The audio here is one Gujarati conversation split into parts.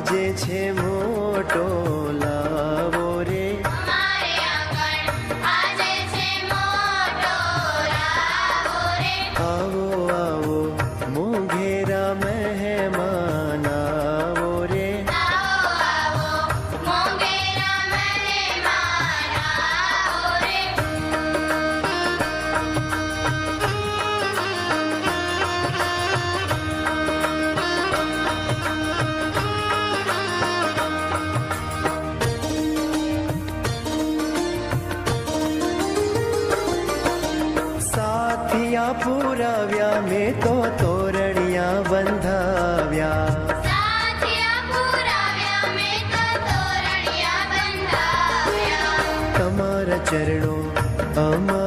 বাজেছে মোটোলা। પુરાવ્યા મેં તો તોરણિયા બંધાવ્યા. તમારા ચરણો અમર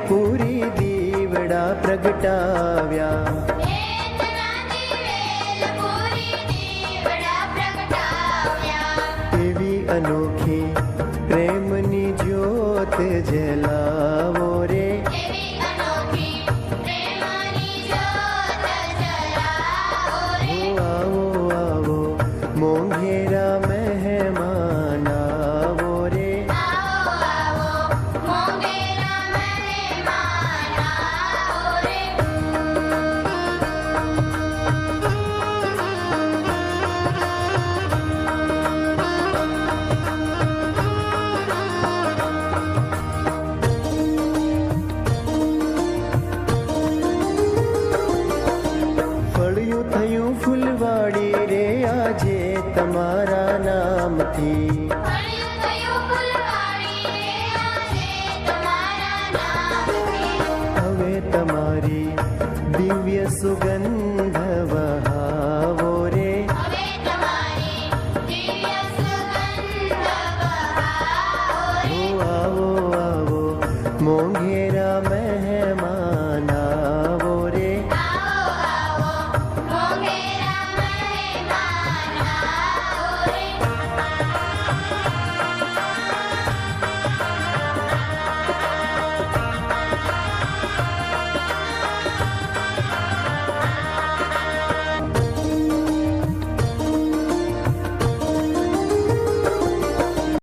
પૂરી દીવડા પ્રગટાવ્યા એવી અનોખી પ્રેમની જ્યોત જેલ હવે તમારી દિવ્ય સુગંધ વહાવો રે આવો આવો મોંઘેરા મહેલ